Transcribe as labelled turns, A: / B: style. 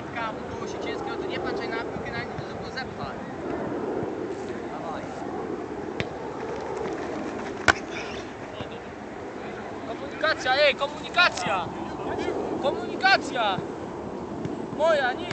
A: Ostatka, było się ciężkie, to nie patrzaj na piłkę, na nic, żeby go zepchać. Dawaj. Komunikacja, ej, komunikacja! Komunikacja! Moja, nie